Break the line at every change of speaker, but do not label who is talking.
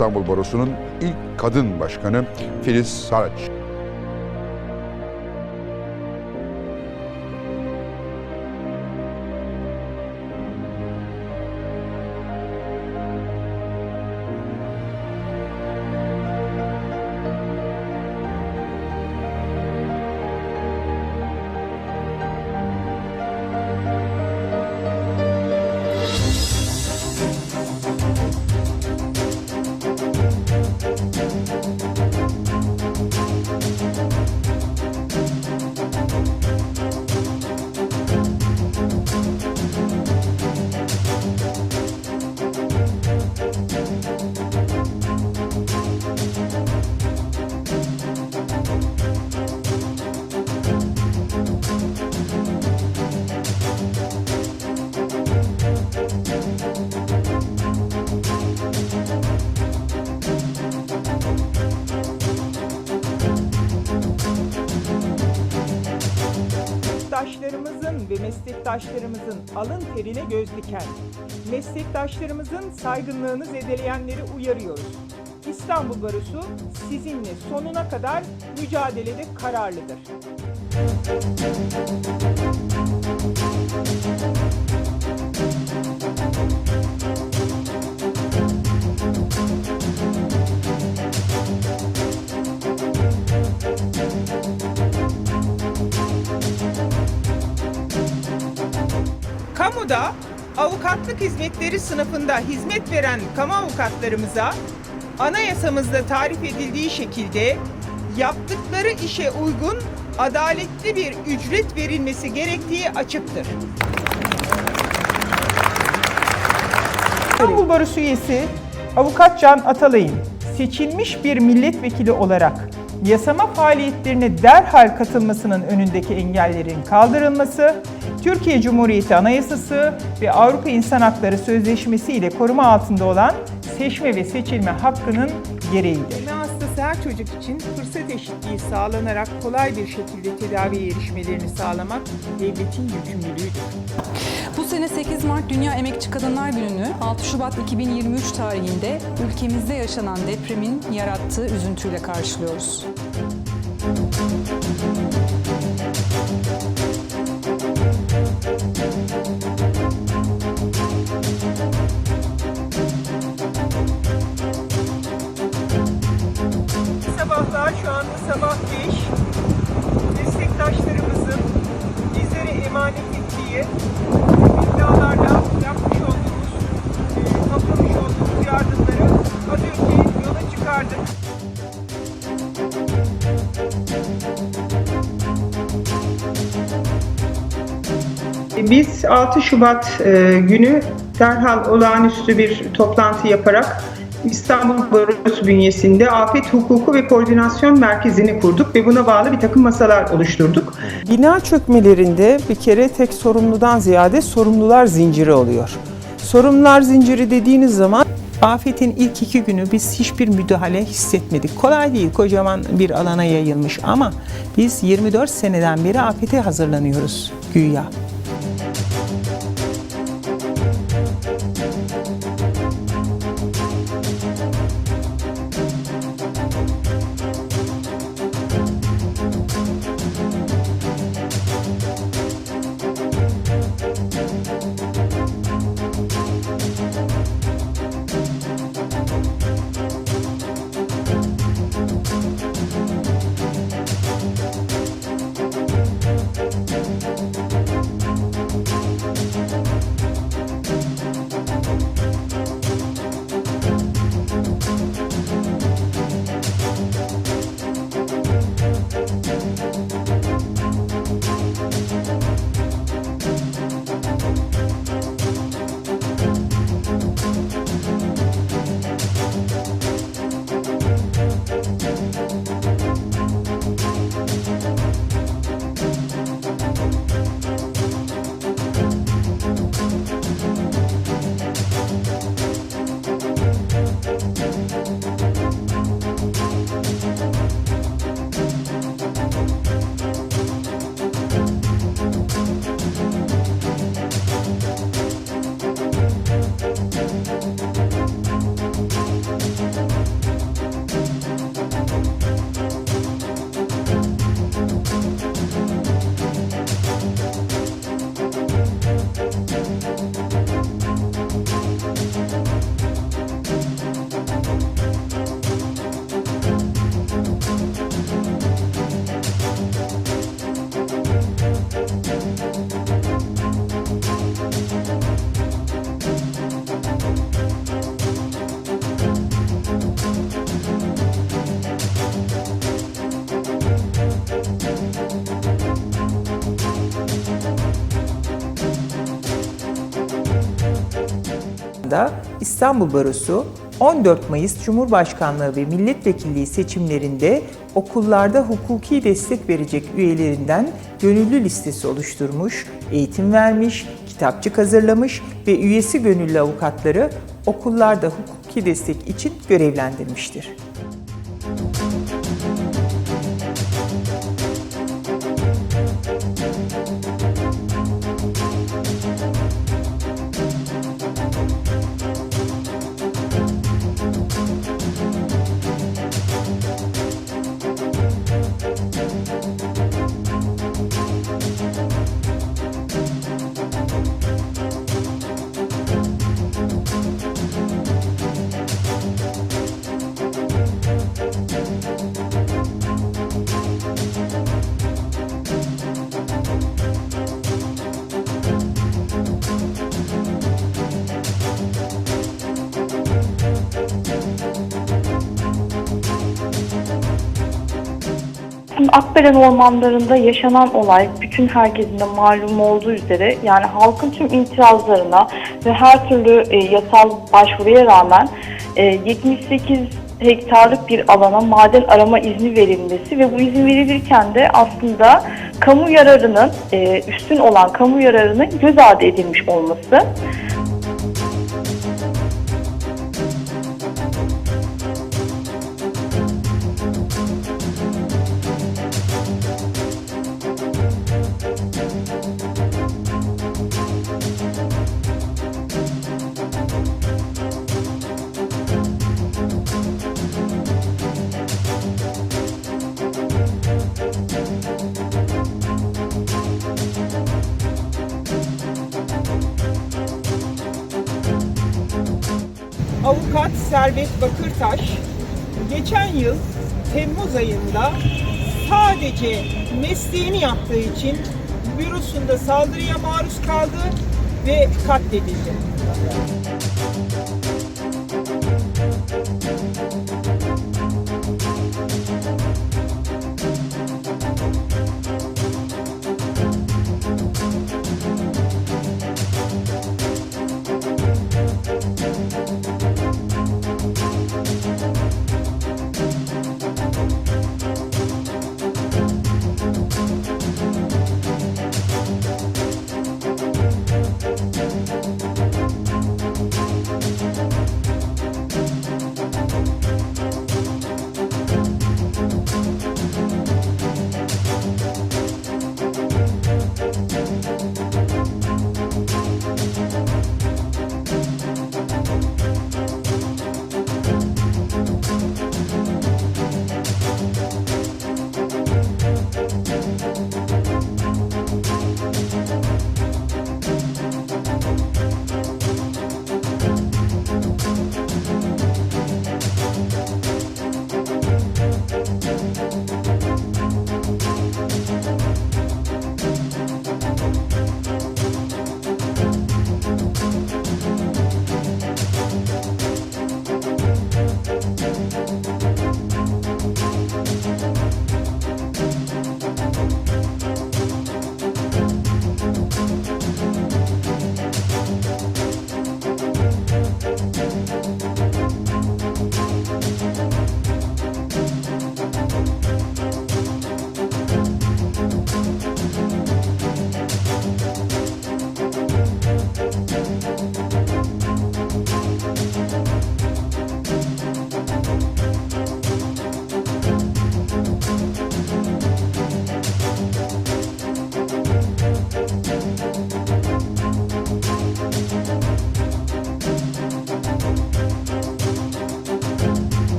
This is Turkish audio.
İstanbul Barosu'nun ilk kadın başkanı Filiz Saraç.
Meslektaşlarımızın alın terine göz diken, meslektaşlarımızın saygınlığını zedeleyenleri uyarıyoruz. İstanbul Barosu sizinle sonuna kadar mücadelede kararlıdır. Kamuda avukatlık hizmetleri sınıfında hizmet veren kamu avukatlarımıza anayasamızda tarif edildiği şekilde yaptıkları işe uygun adaletli bir ücret verilmesi gerektiği açıktır. İstanbul Barosu üyesi Avukat Can Atalay'ın seçilmiş bir milletvekili olarak yasama faaliyetlerine derhal katılmasının önündeki engellerin kaldırılması, Türkiye Cumhuriyeti Anayasası ve Avrupa İnsan Hakları Sözleşmesi ile koruma altında olan seçme ve seçilme hakkının gereğidir. Eme hastası her çocuk için fırsat eşitliği sağlanarak kolay bir şekilde tedaviye erişmelerini sağlamak devletin yükümlülüğüdür.
Bu sene 8 Mart Dünya Emekçi Kadınlar Günü'nü 6 Şubat 2023 tarihinde ülkemizde yaşanan depremin yarattığı üzüntüyle karşılıyoruz.
Sabahlar şu anda sabah 5. Meslektaşlarımızın bizlere emanet ettiği binalarla yapmış olduğumuz, e, toplamış olduğumuz yardımları az önce yola çıkardık. Biz 6 Şubat e, günü derhal olağanüstü bir toplantı yaparak İstanbul Barosu bünyesinde Afet Hukuku ve Koordinasyon Merkezi'ni kurduk ve buna bağlı bir takım masalar oluşturduk.
Bina çökmelerinde bir kere tek sorumludan ziyade sorumlular zinciri oluyor. Sorumlular zinciri dediğiniz zaman afetin ilk iki günü biz hiçbir müdahale hissetmedik. Kolay değil kocaman bir alana yayılmış ama biz 24 seneden beri afete hazırlanıyoruz güya.
Da İstanbul Barosu 14 Mayıs Cumhurbaşkanlığı ve milletvekilliği seçimlerinde okullarda hukuki destek verecek üyelerinden gönüllü listesi oluşturmuş, eğitim vermiş, kitapçık hazırlamış ve üyesi gönüllü avukatları okullarda hukuki destek için görevlendirmiştir.
Akbelen ormanlarında yaşanan olay bütün herkesin de malum olduğu üzere yani halkın tüm itirazlarına ve her türlü e, yasal başvuruya rağmen e, 78 hektarlık bir alana maden arama izni verilmesi ve bu izin verilirken de aslında kamu yararının e, üstün olan kamu yararının göz ardı edilmiş olması.
Avukat Servet Bakırtaş geçen yıl Temmuz ayında sadece mesleğini yaptığı için bürosunda saldırıya maruz kaldı ve katledildi.